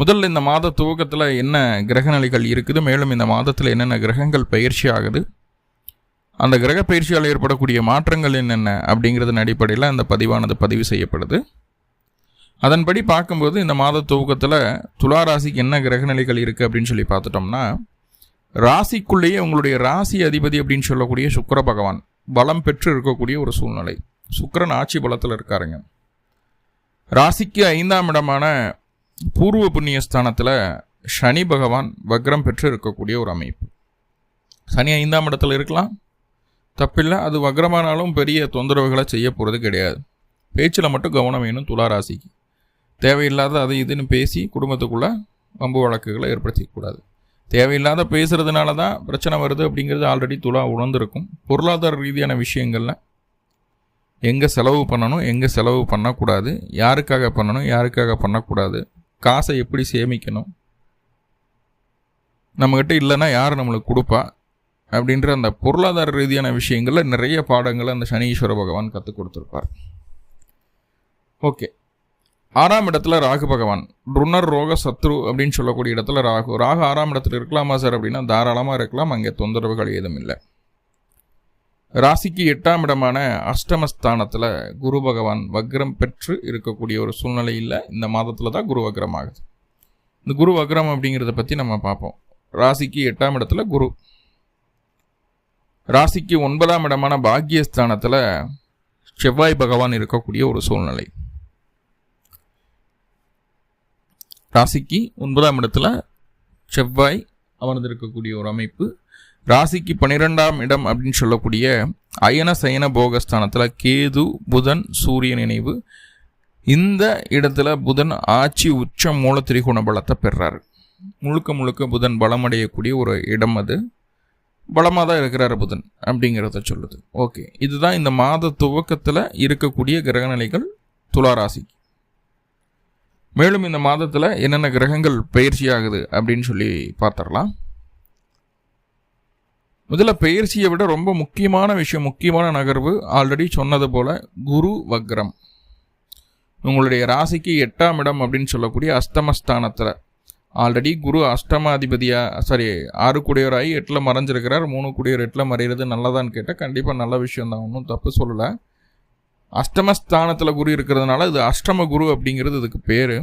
முதல்ல இந்த மாத துவக்கத்தில் என்ன கிரகநிலைகள் இருக்குது? மேலும் இந்த மாதத்தில் என்னென்ன கிரகங்கள் பயிற்சி ஆகுது? அந்த கிரக பயிற்சியால் ஏற்படக்கூடிய மாற்றங்கள் என்னென்ன? அப்படிங்கிறதன் அடிப்படையில் அந்த பதிவானது பதிவு செய்யப்படுது. அதன்படி பார்க்கும்போது இந்த மாத துவக்கத்தில் துலா ராசிக்கு என்ன கிரகநிலைகள் இருக்குது அப்படின்னு சொல்லி பார்த்துட்டோம்னா ராசிக்குள்ளேயே உங்களுடைய ராசி அதிபதி அப்படின்னு சொல்லக்கூடிய சுக்கர பகவான் பலம் பெற்று இருக்கக்கூடிய ஒரு சூழ்நிலை. சுக்கரன் ஆட்சி பலத்தில் இருக்காருங்க. ராசிக்கு ஐந்தாம் இடமான பூர்வ புண்ணிய ஸ்தானத்தில் சனி பகவான் வக்ரம் பெற்று இருக்கக்கூடிய ஒரு அமைப்பு. சனி ஐந்தாம் இடத்துல இருக்கலாம். தப்பில்லை அது வக்ரமானாலும் பெரிய தொந்தரவுகளை செய்ய போகிறது கிடையாது. பேச்சில் மட்டும் கவனம் வேணும் துளாராசிக்கு. தேவையில்லாத அது இதுன்னு பேசி குடும்பத்துக்குள்ளே வம்பு வழக்குகளை ஏற்படுத்திக்கூடாது தேவையில்லாத பேசுகிறதுனால தான் பிரச்சனை வருது அப்படிங்கிறது ஆல்ரெடி துளா உணர்ந்திருக்கும். பொருளாதார ரீதியான விஷயங்களில் எங்கே செலவு பண்ணணும் எங்கே செலவு பண்ணக்கூடாது யாருக்காக பண்ணணும் யாருக்காக பண்ணக்கூடாது காசை எப்படி சேமிக்கணும்? நம்மக்கிட்ட இல்லைன்னா யார் நம்மளுக்கு கொடுப்பா? அப்படின்ற அந்த பொருளாதார ரீதியான விஷயங்களில் நிறைய பாடங்களை அந்த சனீஸ்வர பகவான் கற்றுக் கொடுத்துருப்பார். ஓகே. ஆறாம் இடத்துல ராகு பகவான். ருணர் ரோக சத்ரு அப்படின்னு சொல்லக்கூடிய இடத்துல ராகு. ராகு ஆறாம் இடத்துல இருக்கலாமா சார் அப்படின்னா? தாராளமாக இருக்கலாம். அங்கே தொந்தரவுகள் ஏதும் இல்லை. ராசிக்கு எட்டாம் இடமான அஷ்டமஸ்தானத்தில் குரு பகவான் வக்ரம் பெற்று இருக்கக்கூடிய ஒரு சூழ்நிலையில் இந்த மாதத்தில் தான் குரு வக்ரம் ஆகுது. இந்த குரு வக்ரம் அப்படிங்கிறத பற்றி நம்ம பார்ப்போம். ராசிக்கு எட்டாம் இடத்துல குரு. ராசிக்கு ஒன்பதாம் இடமான பாக்யஸ்தானத்தில் செவ்வாய் பகவான் இருக்கக்கூடிய ஒரு சூழ்நிலை. ராசிக்கு ஒன்பதாம் இடத்துல செவ்வாய் அமர்ந்திருக்கக்கூடிய ஒரு அமைப்பு. ராசிக்கு பன்னிரெண்டாம் இடம் அப்படின்னு சொல்லக்கூடிய அயன சயன போகஸ்தானத்தில் கேது புதன் சூரிய நினைவு இந்த இடத்துல புதன் ஆட்சி உச்ச மூல திரிகோண பலத்தை பெறாரு. முழுக்க முழுக்க புதன் பலமடையக்கூடிய ஒரு இடம் அது. பலமாக தான் இருக்கிறார் புதன் அப்படிங்கிறத சொல்லுது. ஓகே. இதுதான் இந்த மாத துவக்கத்தில் இருக்கக்கூடிய கிரகநிலைகள் துளாராசிக்கு மேலும் இந்த மாதத்தில் என்னென்ன கிரகங்கள் பயிற்சி ஆகுது அப்படின்னு சொல்லி பார்த்துடலாம். முதல்ல பயிற்சியை விட ரொம்ப முக்கியமான விஷயம் முக்கியமான நகர்வு ஆல்ரெடி சொன்னது போல குரு வக்ரம். உங்களுடைய ராசிக்கு எட்டாம் இடம் அப்படின்னு சொல்லக்கூடிய அஸ்தமஸ்தானத்தில் ஆல்ரெடி குரு அஷ்டமாதிபதியாக சாரி ஆறு குடியவராகி எட்டில் மறைஞ்சிருக்கிறார் மூணு குடியோர் எட்டில் மறையிறது நல்லதான்னு கேட்டால் கண்டிப்பாக நல்ல விஷயம் தான் ஒன்றும் தப்பு சொல்லலை. அஷ்டமஸ்தானத்தில் குரு இருக்கிறதுனால இது அஷ்டம குரு அப்படிங்கிறது இதுக்கு பேர்.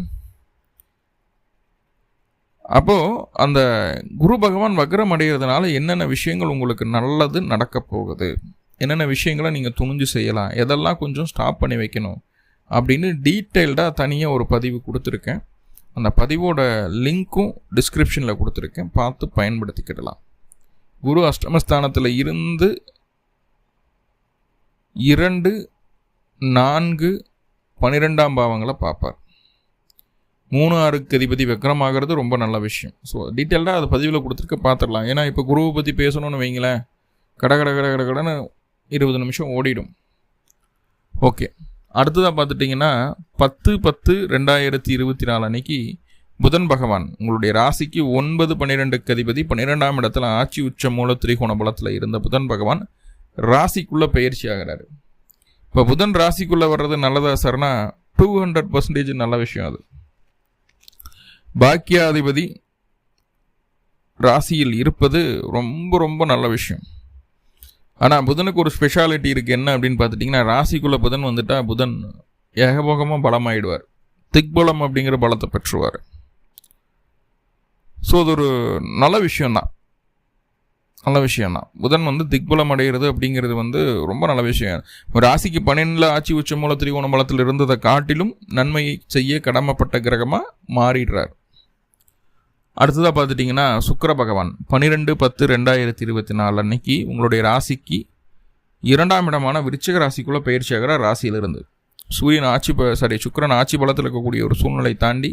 அப்போது அந்த குரு பகவான் வக்ரம் அடைகிறதுனால என்னென்ன விஷயங்கள் உங்களுக்கு நல்லது நடக்க போகுது? என்னென்ன விஷயங்களை நீங்கள் துணிஞ்சு செய்யலாம்? எதெல்லாம் கொஞ்சம் ஸ்டாப் பண்ணி வைக்கணும்? அப்படின்னு டீட்டெயில்டாக தனியாக ஒரு பதிவு கொடுத்துருக்கேன். அந்த பதிவோட லிங்க்கும் டிஸ்கிரிப்ஷனில் கொடுத்துருக்கேன். பார்த்து பயன்படுத்திக்கிடலாம். குரு அஷ்டமஸ்தானத்தில் இருந்து இரண்டு நான்கு பன்னிரெண்டாம் பாவங்களை பார்ப்பார். மூணு ஆறுக்கு அதிபதி விக்ரமாகிறது ரொம்ப நல்ல விஷயம். ஸோ டீட்டெயில்டாக அதை பதிவில் கொடுத்துருக்க பார்த்துடலாம் ஏன்னா இப்போ குருவை பற்றி பேசணும்னு வைங்களேன் கட கட கட கட கடன்னு இருபது நிமிஷம் ஓடிடும். ஓகே அடுத்ததாக பார்த்துட்டிங்கன்னா பத்து பத்து ரெண்டாயிரத்தி இருபத்தி நாலு அன்னைக்கு புதன் பகவான் உங்களுடைய ராசிக்கு ஒன்பது பன்னிரெண்டுக்கு அதிபதி பன்னிரெண்டாம் இடத்துல ஆட்சி உச்ச மூல திரிகோண பலத்தில் இருந்த புதன் பகவான் ராசிக்குள்ளே பயிற்சி ஆகிறாரு. இப்போ புதன் ராசிக்குள்ளே வர்றது நல்லதா சார்னா டூ ஹண்ட்ரட் பர்சன்டேஜ் நல்ல விஷயம் அது. பாக்கியாதிபதி ராசியில் இருப்பது ரொம்ப ரொம்ப நல்ல விஷயம். ஆனால் புதனுக்கு ஒரு ஸ்பெஷாலிட்டி இருக்குது என்ன அப்படின்னு பார்த்துட்டிங்கன்னா ராசிக்குள்ளே புதன் வந்துட்டால் புதன் ஏகபோகமாக பலமாயிடுவார். திக்பலம் அப்படிங்கிற பலத்தை பெற்றுவார். ஸோ அது ஒரு நல்ல விஷயந்தான் நல்ல விஷயந்தான் புதன் வந்து திக்பலம் அடைகிறது அப்படிங்கிறது வந்து ரொம்ப நல்ல விஷயம். ராசிக்கு பன்னெண்டில் ஆட்சி உச்ச மூல திரிகோண பலத்தில் இருந்ததை காட்டிலும் நன்மையை செய்ய கடமைப்பட்ட கிரகமாக மாறிடுறார். அடுத்ததாக பார்த்துட்டிங்கன்னா சுக்கர பகவான். பன்னிரெண்டு பத்து ரெண்டாயிரத்தி இருபத்தி நாலு அன்னைக்கு உங்களுடைய ராசிக்கு இரண்டாம் இடமான விருச்சிக ராசிக்குள்ளே பயிற்சியாகிற ராசியிலிருந்து. சூரியன் ஆட்சி சாரி சுக்கரன் ஆட்சி பலத்தில் இருக்கக்கூடிய ஒரு சூழ்நிலை தாண்டி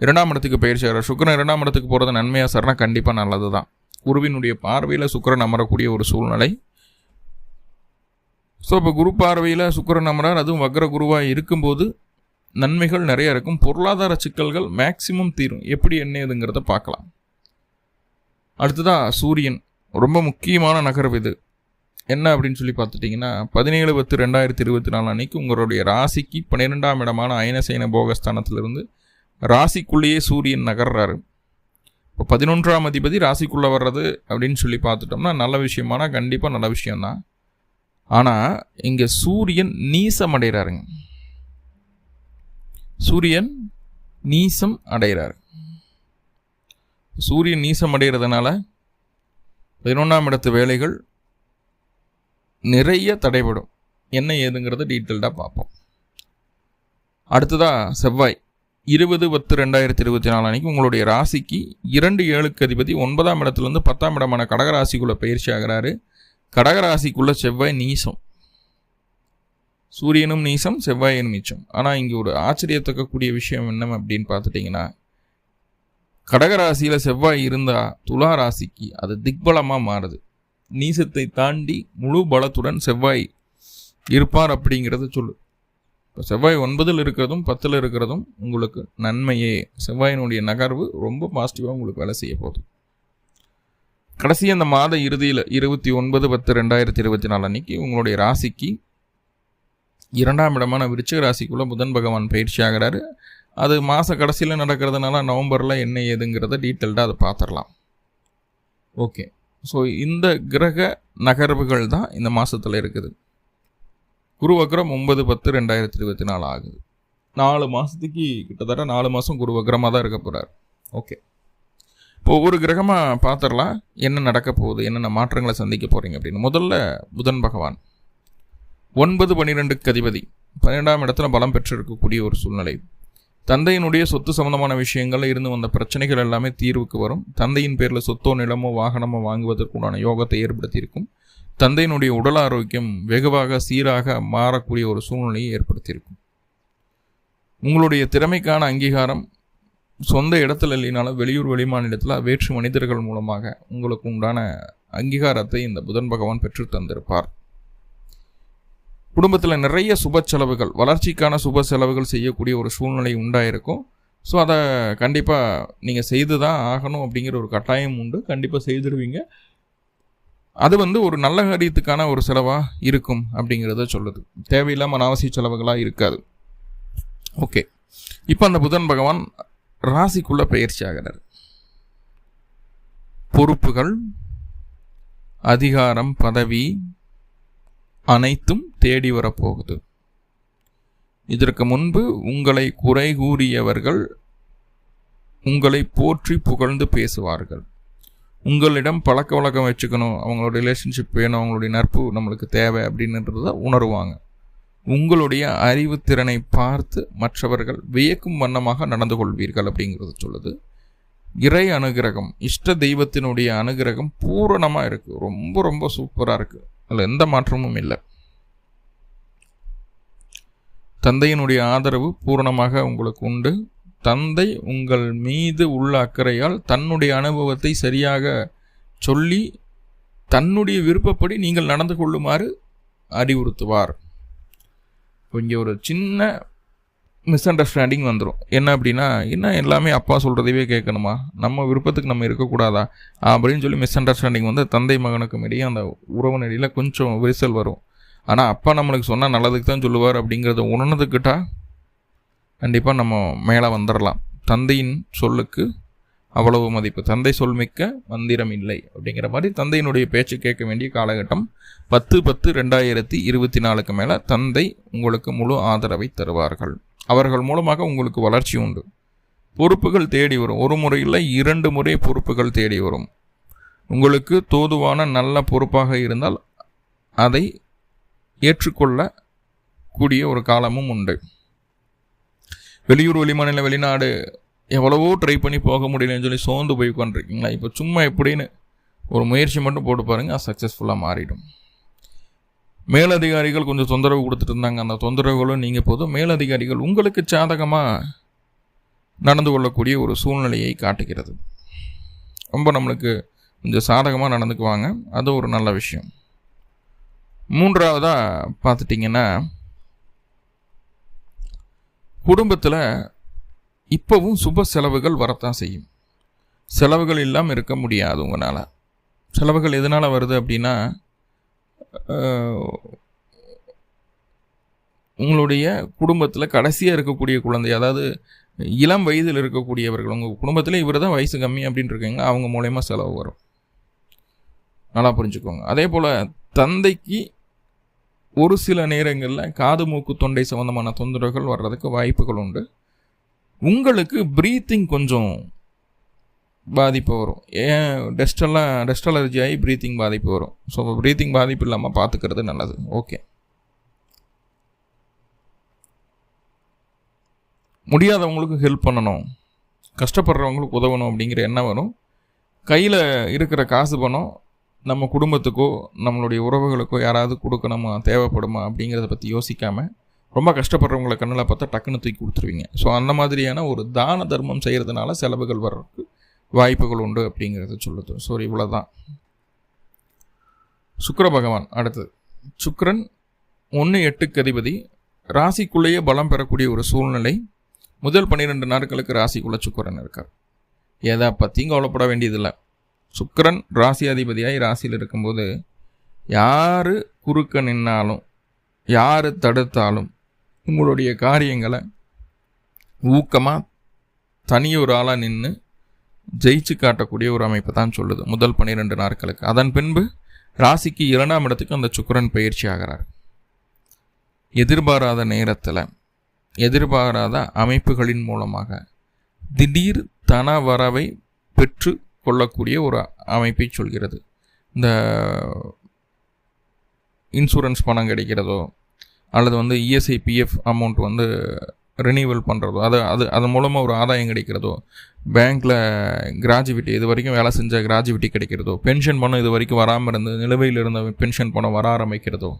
இரண்டாம் இடத்துக்கு பயிற்சி ஆகிற சுக்கரன் இரண்டாம் இடத்துக்கு போகிறது நன்மையாக சார்னா கண்டிப்பாக நல்லது தான் குருவினுடைய பார்வையில் சுக்கரன் அமரக்கூடிய ஒரு சூழ்நிலை. ஸோ இப்போ குரு பார்வையில் சுக்கரன் அமரார் அதுவும் வக்ர குருவாக இருக்கும்போது நன்மைகள் நிறைய இருக்கும். பொருளாதார சிக்கல்கள் மேக்சிமம் தீரும். எப்படி என்ன ஏதுங்கிறத பார்க்கலாம். அடுத்ததாக சூரியன். ரொம்ப முக்கியமான நகர்வு இது. என்ன அப்படின்னு சொல்லி பார்த்துட்டிங்கன்னா பதினேழு பத்து ரெண்டாயிரத்தி இருபத்தி நாலு அன்னைக்கு உங்களுடைய ராசிக்கு பன்னிரெண்டாம் இடமான அயனசேன போகஸ்தானத்திலிருந்து ராசிக்குள்ளேயே சூரியன் நகர்றாரு. இப்போ பதினொன்றாம் அதிபதி ராசிக்குள்ளே வர்றது அப்படின்னு சொல்லி பார்த்துட்டோம்னா நல்ல விஷயமானா கண்டிப்பாக நல்ல விஷயம்தான். ஆனால் இங்கே சூரியன் நீசமடைகிறாருங்க சூரியன் நீசம் அடைகிறார். சூரியன் நீசம் அடைகிறதுனால பதினொன்றாம் இடத்து வேலைகள் நிறைய தடைபடும். என்ன ஏதுங்கிறத டீட்டெயில்டாக பார்ப்போம். அடுத்ததாக செவ்வாய். இருபது பத்து ரெண்டாயிரத்தி இருபத்தி நாலு அன்னைக்கு உங்களுடைய ராசிக்கு இரண்டு ஏழுக்கு அதிபதி ஒன்பதாம் இடத்துலேருந்து பத்தாம் இடமான கடகராசிக்குள்ளே பயிற்சி ஆகிறாரு. கடகராசிக்குள்ளே செவ்வாய் நீசம். சூரியனும் நீசம் செவ்வாயனும் நீச்சம். ஆனால் இங்கே ஒரு ஆச்சரியத்தக்கக்கூடிய விஷயம் என்ன அப்படின்னு பார்த்துட்டிங்கன்னா கடகராசியில் செவ்வாய் இருந்தால் துலா ராசிக்கு அது திக்பலமாக மாறுது. நீசத்தை தாண்டி முழு பலத்துடன் செவ்வாய் இருப்பார் அப்படிங்கிறத சொல்லு. இப்போ செவ்வாய் ஒன்பதில் இருக்கிறதும் பத்தில் இருக்கிறதும் உங்களுக்கு நன்மையே. செவ்வாயினுடைய நகர்வு ரொம்ப பாசிட்டிவாக உங்களுக்கு வேலை செய்ய போகுது. கடைசி அந்த மாத இறுதியில் இருபத்தி ஒன்பது பத்து ரெண்டாயிரத்தி இருபத்தி நாலு அன்னைக்கு உங்களுடைய ராசிக்கு இரண்டாம் இடமான விருச்சிக ராசிக்குள்ளே புதன் பகவான் பயிற்சி ஆகிறாரு. அது மாத கடைசியில் நடக்கிறதுனால நவம்பரில் என்ன ஏதுங்கிறத டீட்டெயில்டாக அதை பார்த்துடலாம் ஓகே. ஸோ இந்த கிரக நகர்வுகள் தான் இந்த மாதத்தில் இருக்குது. குருவக்ரம் ஒன்பது பத்து ரெண்டாயிரத்தி இருபத்தி நாலு ஆகுது. நாலு மாதத்துக்கு கிட்டத்தட்ட நாலு மாதம் குருவக்ரமாக தான் இருக்க போகிறார் ஓகே. இப்போ ஒவ்வொரு கிரகமாக பார்த்துடலாம் என்ன நடக்க போகுது? என்னென்ன மாற்றங்களை சந்திக்க போகிறீங்க அப்படின்னு. முதல்ல புதன் பகவான். ஒன்பது பன்னிரெண்டுக்கு அதிபதி. பன்னிரெண்டாம் இடத்துல பலம் பெற்றிருக்கக்கூடிய ஒரு சூழ்நிலை. தந்தையினுடைய சொத்து சம்பந்தமான விஷயங்கள் இருந்து வந்த பிரச்சனைகள் எல்லாமே தீர்வுக்கு வரும். தந்தையின் பேரில் சொத்தோ நிலமோ வாகனமோ வாங்குவதற்குண்டான யோகத்தை ஏற்படுத்தியிருக்கும். தந்தையினுடைய உடல் ஆரோக்கியம் வெகுவாக சீராக மாறக்கூடிய ஒரு சூழ்நிலையை ஏற்படுத்தியிருக்கும். உங்களுடைய திறமைக்கான அங்கீகாரம் சொந்த இடத்துல இல்லைனாலும் வெளியூர் வெளிமாநிலத்தில் வேற்று மனிதர்கள் மூலமாக உங்களுக்கு உண்டான அங்கீகாரத்தை இந்த புதன் பகவான் பெற்று தந்திருப்பார் குடும்பத்தில் நிறைய சுப செலவுகள் வளர்ச்சிக்கான சுப செலவுகள் செய்யக்கூடிய ஒரு சூழ்நிலை உண்டாயிருக்கும். ஸோ அதை கண்டிப்பாக நீங்கள் செய்து தான் ஆகணும் அப்படிங்கிற ஒரு கட்டாயம் உண்டு. கண்டிப்பாக செய்திருவீங்க. அது வந்து ஒரு நல்ல காரியத்துக்கான ஒரு செலவாக இருக்கும் அப்படிங்கிறத சொல்லுது. தேவையில்லாமல் அனாவசிய செலவுகளாக இருக்காது. ஓகே. இப்போ அந்த புதன் பகவான் ராசிக்குள்ளே பயிற்சி ஆகிறார். பொறுப்புகள் அதிகாரம் பதவி அனைத்தும் தேடி வரப்போகுது. இதற்கு முன்பு உங்களை குறை கூறியவர்கள் உங்களை போற்றி புகழ்ந்து பேசுவார்கள். உங்களிடம் பழக்க வழக்கம் வச்சுக்கணும் அவங்களோட ரிலேஷன்ஷிப் வேணும் அவங்களுடைய நட்பு நம்மளுக்கு தேவை அப்படின்றத உணருவாங்க. உங்களுடைய அறிவுத்திறனை பார்த்து மற்றவர்கள் வியக்கும் வண்ணமாக நடந்து கொள்வீர்கள் அப்படிங்கிறது சொல்லுது. இறை அனுகிரகம் இஷ்ட தெய்வத்தினுடைய அனுகிரகம் பூரணமாக இருக்குது ரொம்ப ரொம்ப சூப்பராக இருக்குது அதில் எந்த மாற்றமும் இல்லை. தந்தையினுடைய ஆதரவு பூரணமாக உங்களுக்கு உண்டு. தந்தை உங்கள் மீது உள்ள அக்கறையால் தன்னுடைய அனுபவத்தை சரியாக சொல்லி தன்னுடைய விருப்பப்படி நீங்கள் நடந்து கொள்ளுமாறு அறிவுறுத்துவார். இங்கே ஒரு சின்ன மிஸ் அண்டர்ஸ்டாண்டிங் வந்துடும் என்ன அப்படின்னா என்ன எல்லாமே அப்பா சொல்கிறதையே கேட்கணுமா? நம்ம விருப்பத்துக்கு நம்ம இருக்கக்கூடாதா? அப்படின்னு சொல்லி மிஸ் அண்டர்ஸ்டாண்டிங் வந்து தந்தை மகனுக்கும் இடையே அந்த உறவு நிலையில் கொஞ்சம் விரிசல் வரும். ஆனால் அப்பா நம்மளுக்கு சொன்னால் நல்லதுக்கு தான் சொல்லுவார் அப்படிங்கிறத உணர்ந்துக்கிட்டா கண்டிப்பாக நம்ம மேலே வந்துடலாம் தந்தையின் சொல்லுக்கு அவ்வளவு மதிப்பு. தந்தை சொல் மிக்க மந்திரம் இல்லை அப்படிங்கிற மாதிரி தந்தையினுடைய பேச்சு கேட்க வேண்டிய காலகட்டம் பத்து பத்து ரெண்டாயிரத்தி இருபத்தி நாலுக்கு மேலே தந்தை உங்களுக்கு முழு ஆதரவை தருவார்கள். அவர்கள் மூலமாக உங்களுக்கு வளர்ச்சி உண்டு. பொறுப்புகள் தேடி வரும். ஒரு முறையில் இரண்டு முறை பொறுப்புகள் தேடி வரும். உங்களுக்கு தோதுவான நல்ல பொறுப்பாக இருந்தால் அதை ஏற்றுக்கொள்ள கூடிய ஒரு காலமும் உண்டு. வெளியூர் வெளிமாநில வெளிநாடு எவ்வளவோ ட்ரை பண்ணி போக முடியலன்னு சொல்லி சோர்ந்து போய் உட்காந்துருக்கீங்களா இப்போ சும்மா எப்படின்னு ஒரு முயற்சி மட்டும் போட்டு பாருங்கள் சக்ஸஸ்ஃபுல்லாக மாறிடும். மேலதிகாரிகள் கொஞ்சம் தொந்தரவு கொடுத்துட்டு இருந்தாங்க அந்த தொந்தரவுகளும் நீங்கள் போதும். மேலதிகாரிகள் உங்களுக்கு சாதகமாக நடந்து கொள்ளக்கூடிய ஒரு சூழ்நிலையை காட்டுகிறது. ரொம்ப நம்மளுக்கு கொஞ்சம் சாதகமாக நடந்துக்குவாங்க. அது ஒரு நல்ல விஷயம். மூன்றாவதாக பார்த்துட்டிங்கன்னா குடும்பத்தில் இப்போவும் சுப செலவுகள் வரத்தான் செய்யும். செலவுகள் இல்லாமல் இருக்க முடியாது உங்களால். செலவுகள் எதனால் வருது அப்படின்னா உங்களுடைய குடும்பத்தில் கடைசியாக இருக்கக்கூடிய குழந்தை அதாவது இளம் வயதில் இருக்கக்கூடியவர்கள் உங்கள் குடும்பத்தில் இவர் தான் வயசு கம்மி அப்படின்னு இருக்கீங்க அவங்க மூலயமா செலவு வரும். நல்லா புரிஞ்சுக்கோங்க. அதே போல் தந்தைக்கு ஒரு சில நேரங்களில் காது மூக்கு தொண்டை சம்மந்தமான தொந்தரவுகள் வர்றதுக்கு வாய்ப்புகள் உண்டு. உங்களுக்கு ப்ரீத்திங் கொஞ்சம் பாதிப்பு வரும். ஏன்? டெஸ்டெல்லாம் டெஸ்ட் அலர்ஜி ஆகி ப்ரீத்திங் பாதிப்பு வரும். ஸோ ப்ரீத்திங் பாதிப்பு இல்லாமல் பார்த்துக்கிறது நல்லது. ஓகே முடியாதவங்களுக்கு ஹெல்ப் பண்ணணும். கஷ்டப்படுறவங்களுக்கு உதவணும் அப்படிங்கிற எண்ணம் வரும். கையில் இருக்கிற காசு பணம் நம்ம குடும்பத்துக்கோ நம்மளுடைய உறவுகளுக்கோ யாராவது கொடுக்கணுமா தேவைப்படுமா அப்படிங்கிறத பற்றி யோசிக்காமல் ரொம்ப கஷ்டப்படுறவங்களை கண்ணில் பார்த்தா டக்குன்னு தூக்கி கொடுத்துருவீங்க. ஸோ அந்த மாதிரியான ஒரு தான தர்மம் செய்கிறதுனால செலவுகள் வர்றதுக்கு வாய்ப்புகள் உண்டு அப்படிங்கிறத சொல்லுது. ஸோ இவ்வளோ தான் சுக்கர பகவான் அடுத்தது. சுக்கரன் ஒன்று எட்டுக்கு அதிபதி. ராசிக்குள்ளேயே பலம் பெறக்கூடிய ஒரு சூழ்நிலை. முதல் பன்னிரெண்டு நாட்களுக்கு ராசிக்குள்ளே சுக்கரன் இருக்கார். எதை பற்றியும் கவலைப்பட வேண்டியதில்லை. சுக்கரன் ராசி அதிபதியாகி ராசியில் இருக்கும்போது யார் குறுக்க நின்னாலும் யார் தடுத்தாலும் உங்களுடைய காரியங்களை ஊக்கமாக தனியொரு ஆளாக நின்று ஜெயிச்சு காட்டக்கூடிய ஒரு அமைப்பு தான் சொல்லுது. முதல் பன்னிரெண்டு நாட்களுக்கு. அதன் பின்பு ராசிக்கு இரண்டாம் இடத்துக்கு அந்த சுக்கரன் பயிற்சி ஆகிறார். எதிர்பாராத நேரத்தில் எதிர்பாராத அமைப்புகளின் மூலமாக திடீர் தன வரவை பெற்று கொள்ளக்கூடிய ஒரு அமைப்பை சொல்கிறது. இந்த இன்சூரன்ஸ் பணம் கிடைக்கிறதோ அல்லது வந்து இஎஸ்ஐ பிஎஃப் அமௌண்ட் வந்து ரினியூவல் பண்ணுறதோ அது அது அது மூலமாக ஒரு ஆதாயம் கிடைக்கிறதோ பேங்க்கில் கிராஜுவிட்டி இது வரைக்கும் வேலை செஞ்ச கிராஜுவிட்டி கிடைக்கிறதோ பென்ஷன் பணம் இது வரைக்கும் வராமல் இருந்து நிலுவையில் இருந்த பென்ஷன் பணம் வர ஆரம்பிக்கிறதோ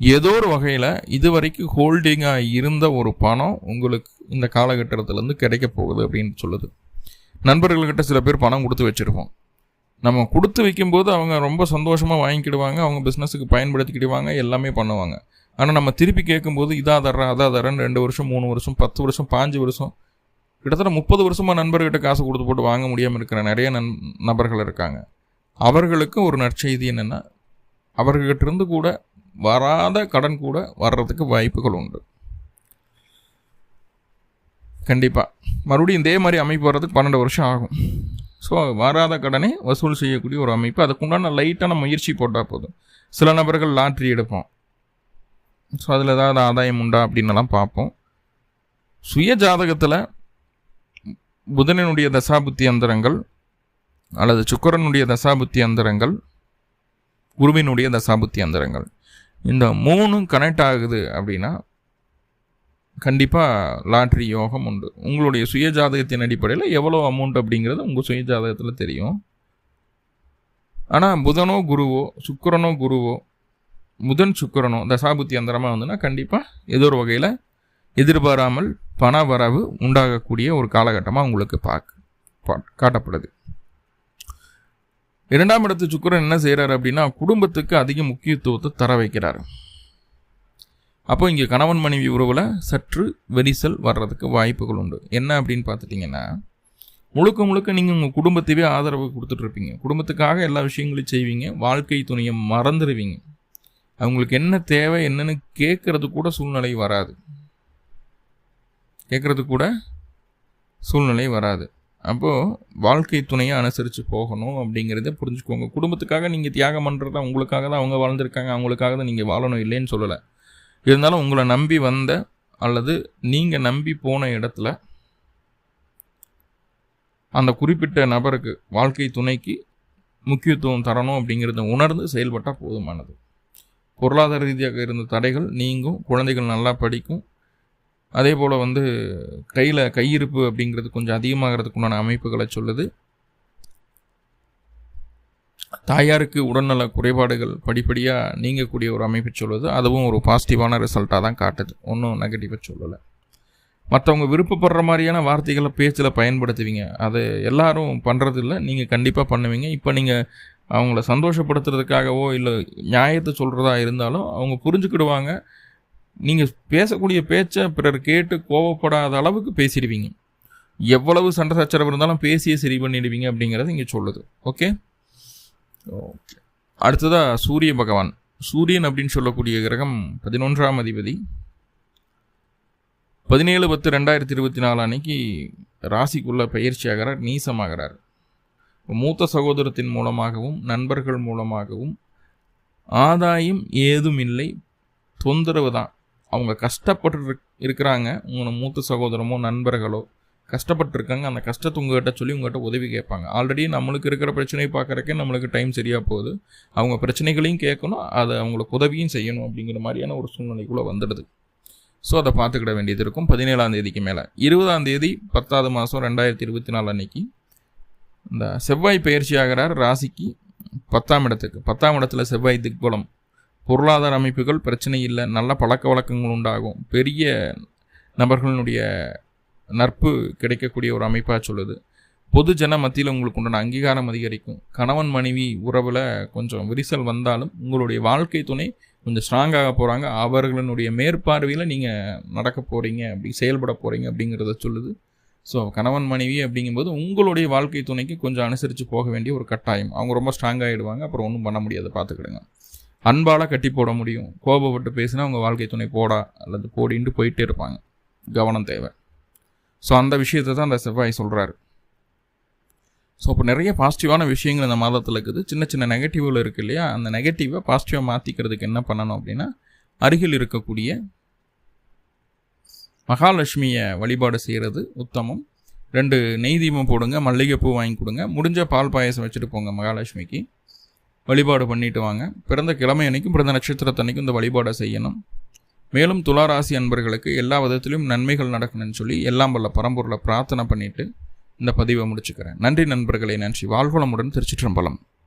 ஏதோ ஒரு வகையில் இது வரைக்கும் ஹோல்டிங்காக இருந்த ஒரு பணம் உங்களுக்கு இந்த காலகட்டத்திலேருந்து கிடைக்க போகுது அப்படின்னு சொல்லுது. நண்பர்கள்கிட்ட சில பேர் பணம் கொடுத்து வச்சுருப்போம். நம்ம கொடுத்து வைக்கும்போது அவங்க ரொம்ப சந்தோஷமாக வாங்கிக்கிடுவாங்க அவங்க பிஸ்னஸுக்கு பயன்படுத்திக்கிடுவாங்க எல்லாமே பண்ணுவாங்க. ஆனால் நம்ம திருப்பி கேட்கும்போது இதாக தர்றேன் அதாக தரேன் ரெண்டு வருஷம் மூணு வருஷம் பத்து வருஷம் பாஞ்சு வருஷம் கிட்டத்தட்ட முப்பது வருஷமாக நண்பர்கிட்ட காசு கொடுத்து போட்டு வாங்க முடியாமல் இருக்கிற நிறைய நன் நபர்கள் இருக்காங்க. அவர்களுக்கு ஒரு நற்செய்தி என்னென்னா அவர்கிட்ட கூட வராத கடன் கூட வர்றதுக்கு வாய்ப்புகள் உண்டு. கண்டிப்பாக மறுபடியும் இதே மாதிரி அமைப்பு வர்றதுக்கு பன்னெண்டு வருஷம் ஆகும். ஸோ வராத கடனை வசூல் செய்யக்கூடிய ஒரு அமைப்பு. அதுக்குண்டான லைட்டான முயற்சி போட்டால் போதும். சில நபர்கள் லாட்ரி எடுப்போம். ஸோ அதில் ஏதாவது ஆதாயம் உண்டா அப்படின்னலாம் பார்ப்போம். சுய ஜாதகத்தில் புதனினுடைய தசாபுத்தி அந்தரங்கள் அல்லது சுக்கரனுடைய தசாபுத்தி அந்தரங்கள் குருவினுடைய தசாபுத்தி அந்தரங்கள். இந்த மூணும் கனெக்ட் ஆகுது அப்படின்னா கண்டிப்பாக லாட்ரி யோகம் உண்டு. உங்களுடைய சுய ஜாதகத்தின் அடிப்படையில் எவ்வளோ அமௌண்ட் அப்படிங்கிறது உங்கள் சுய ஜாதகத்தில் தெரியும். ஆனால் புதனோ குருவோ சுக்கரனோ குருவோ முதன் சுக்கரனும் தசாபுத்தி அந்தரமாக வந்துன்னா கண்டிப்பாக ஏதோ ஒரு வகையில் எதிர்பாராமல் பண வரவு உண்டாகக்கூடிய ஒரு காலகட்டமாக உங்களுக்கு பார்க்க காட்டப்படுது. இரண்டாம் இடத்து சுக்கரன் என்ன செய்கிறார் அப்படின்னா குடும்பத்துக்கு அதிக முக்கியத்துவத்தை தர வைக்கிறார். அப்போ இங்கே கணவன் மனைவி உறவில் சற்று வெரிசல் வர்றதுக்கு வாய்ப்புகள் உண்டு. என்ன அப்படின்னு பார்த்துட்டிங்கன்னா முழுக்க முழுக்க நீங்கள் உங்கள் குடும்பத்தையே ஆதரவு கொடுத்துட்ருப்பீங்க குடும்பத்துக்காக எல்லா விஷயங்களையும் செய்வீங்க. வாழ்க்கை துணையை மறந்துடுவீங்க அவங்களுக்கு என்ன தேவை என்னன்னு கேட்கறது கூட சூழ்நிலை வராது. கேட்குறது கூட சூழ்நிலை வராது. அப்போது வாழ்க்கை துணையை அனுசரித்து போகணும் அப்படிங்கிறத புரிஞ்சுக்கோங்க. குடும்பத்துக்காக நீங்கள் தியாகம் பண்ணுறதா உங்களுக்காக தான் அவங்க வாழ்ந்துருக்காங்க அவங்களுக்காக தான் நீங்கள் வாழணும் இல்லைன்னு சொல்லலை. இருந்தாலும் உங்களை நம்பி வந்த அல்லது நீங்கள் நம்பி போன இடத்துல அந்த குறிப்பிட்ட நபருக்கு வாழ்க்கை துணைக்கு முக்கியத்துவம் தரணும் அப்படிங்கிறத உணர்ந்து செயல்பட்டால் போதுமானது. பொருளாதார ரீதியாக இருந்த தடைகள் நீங்கும் குழந்தைகள் நல்லா படிக்கும். அதே போல் வந்து கையில் கையிருப்பு அப்படிங்கிறது கொஞ்சம் அதிகமாகிறதுக்கு உண்டான அமைப்புகளை சொல்லுது. தாயாருக்கு உடல்நல குறைபாடுகள் படிப்படியாக நீங்கக்கூடிய ஒரு அமைப்பு சொல்லுது. அதுவும் ஒரு பாசிட்டிவான ரிசல்ட்டாக தான் காட்டுது. ஒன்றும் நெகட்டிவாக சொல்லலை. மற்றவங்க விருப்பப்படுற மாதிரியான வார்த்தைகளை பேச்சில் பயன்படுத்துவீங்க. அது எல்லாரும் பண்ணுறதில்ல நீங்கள் கண்டிப்பாக பண்ணுவீங்க. இப்போ நீங்கள் அவங்கள சந்தோஷப்படுத்துறதுக்காகவோ இல்லை நியாயத்தை சொல்கிறதா இருந்தாலும் அவங்க புரிஞ்சுக்கிடுவாங்க. நீங்கள் பேசக்கூடிய பேச்சை பிறர் கேட்டு கோவப்படாத அளவுக்கு பேசிடுவீங்க. எவ்வளவு சண்டை சச்சரவு இருந்தாலும் பேசியே சரி பண்ணிடுவீங்க அப்படிங்கிறது இங்கே சொல்லுது. ஓகே? ஓகே. அடுத்ததாக சூரிய பகவான். சூரியன் அப்படின்னு சொல்லக்கூடிய கிரகம் பதினொன்றாம் அதிபதி. பதினேழு பத்து ரெண்டாயிரத்தி இருபத்தி நாலு அன்னைக்கு ராசிக்குள்ளே பயிற்சியாகிறார் நீசமாகிறார். மூத்த சகோதரத்தின் மூலமாகவும் நண்பர்கள் மூலமாகவும் ஆதாயம் ஏதும் இல்லை தொந்தரவு தான் அவங்க கஷ்டப்பட்டு இருக்கிறாங்க. உங்களை மூத்த சகோதரமோ நண்பர்களோ கஷ்டப்பட்டுருக்காங்க. அந்த கஷ்டத்தை உங்கள்கிட்ட சொல்லி உங்கள்கிட்ட உதவி கேட்பாங்க. ஆல்ரெடி நம்மளுக்கு இருக்கிற பிரச்சனையை பார்க்குறக்கே நம்மளுக்கு டைம் சரியாக போகுது. அவங்க பிரச்சனைகளையும் கேட்கணும். அதை அவங்களுக்கு உதவியும் செய்யணும் அப்படிங்கிற மாதிரியான ஒரு சூழ்நிலைக்குள்ளே வந்துடுது. ஸோ அதை பார்த்துக்கிட வேண்டியது இருக்கும். பதினேழாம் தேதிக்கு மேலே. இருபதாம் தேதி பத்தாவது மாதம் ரெண்டாயிரத்தி இருபத்தி நாலு அன்னைக்கு இந்த செவ்வாய் பயிற்சி ஆகிறார் ராசிக்கு பத்தாம் இடத்துக்கு. பத்தாம் இடத்துல செவ்வாய் திக்பலம். பொருளாதார அமைப்புகள் பிரச்சனை இல்லை. நல்ல பழக்க வழக்கங்கள் உண்டாகும். பெரிய நபர்களுடைய நட்பு கிடைக்கக்கூடிய ஒரு அமைப்பாக சொல்லுது. பொது ஜன மத்தியில் உங்களுக்கு உண்டான அங்கீகாரம் அதிகரிக்கும். கணவன் மனைவி உறவில் கொஞ்சம் விரிசல் வந்தாலும் உங்களுடைய வாழ்க்கை துணை கொஞ்சம் ஸ்ட்ராங்காக போகிறாங்க அவர்களுடைய மேற்பார்வையில் நீங்கள் நடக்க போகிறீங்க அப்படி செயல்பட போகிறீங்க அப்படிங்கிறத சொல்லுது. ஸோ கணவன் மனைவி அப்படிங்கும்போது உங்களுடைய வாழ்க்கை துணைக்கு கொஞ்சம் அனுசரித்து போக வேண்டிய ஒரு கட்டாயம். அவங்க ரொம்ப ஸ்ட்ராங்காகிடுவாங்க அப்புறம் ஒன்றும் பண்ண முடியாது. பார்த்துக்கிடுங்க அன்பால் கட்டி போட முடியும். கோபப்பட்டு பேசினா அவங்க வாழ்க்கை துணை போடா. அல்லது போடின்ட்டு போயிட்டே இருப்பாங்க. கவனம் தேவை. ஸோ அந்த விஷயத்தை தான் அந்த செவ்வாய் சொல்கிறாரு ஸோ இப்போ நிறைய பாசிட்டிவான விஷயங்கள் இந்த மாதத்தில் இருக்குது. சின்ன சின்ன நெகட்டிவில் இருக்குது இல்லையா? அந்த நெகட்டிவை பாசிட்டிவாக மாற்றிக்கிறதுக்கு என்ன பண்ணணும் அப்படின்னா அருகில் இருக்கக்கூடிய மகாலட்சுமியை வழிபாடு செய்கிறது உத்தமம். ரெண்டு நெய் தீபம் போடுங்க மல்லிகைப்பூ வாங்கி கொடுங்க. முடிஞ்ச பால் பாயசம் வச்சுட்டு போங்க மகாலட்சுமிக்கு. வழிபாடு பண்ணிட்டு வாங்க. பிறந்த கிழமை அன்னைக்கும் பிறந்த நட்சத்திரத்தன்னைக்கும் இந்த வழிபாடை செய்யணும். மேலும் துளாராசி அன்பர்களுக்கு எல்லா விதத்திலும் நன்மைகள் நடக்கணும்னு சொல்லி எல்லாம் வல்ல பரம்பூரில் பிரார்த்தனை பண்ணிவிட்டு இந்த பதிவை முடிச்சுக்கிறேன். நன்றி நண்பர்களே நன்றி. வாழ்வளமுடன் திருச்சிற்றம்பலம்.